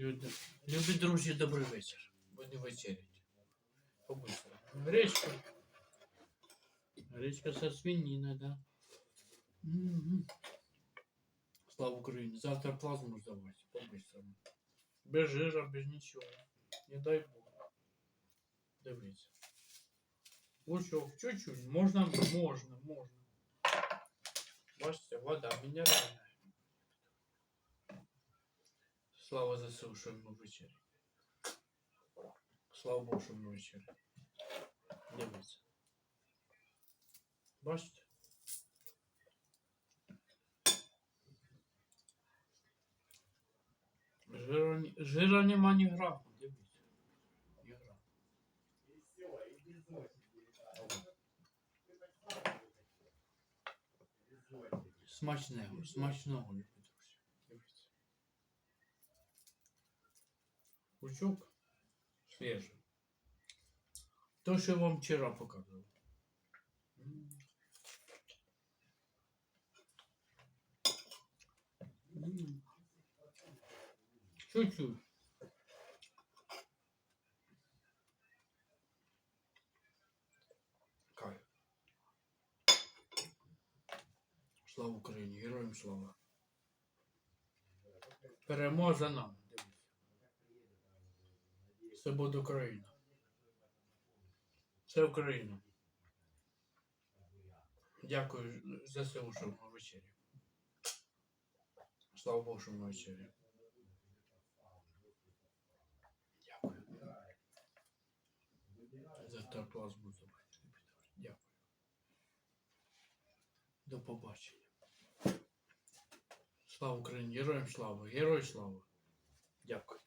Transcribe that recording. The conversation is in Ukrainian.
Люди, любі друзі, добрий вечір. Будемо вечерять. Побыстро. Гречка. Гречка со свинины, да. Мгм. Слава Україні. Завтра плазму здавати. По-быстрому. Без жира, без нічого. Не дай Бог. Дивіться. Ось що, чуть-чуть. Можна, можна, можна. Бачите, вода мінеральна. Слава ЗСУ, що ми вечері. Слава Богу, що ми вечері. Дивіться. Бачите? Жира, жира нема ні граму, дивіться. Ні граму. Смачного, смачного, Пучок свіжий. То, що я вам вчора показував. М. М. Чуть-чуть. Кайф. Слава Україні, героям слава. Перемога за нами. Це буде Україна. Це Україна. Дякую за все, що ми вечері. Слава Богу, що ми вечері. Дякую. За терплазму забрати. Дякую. До побачення. Слава Україні! Героям слава! Герой слава! Дякую.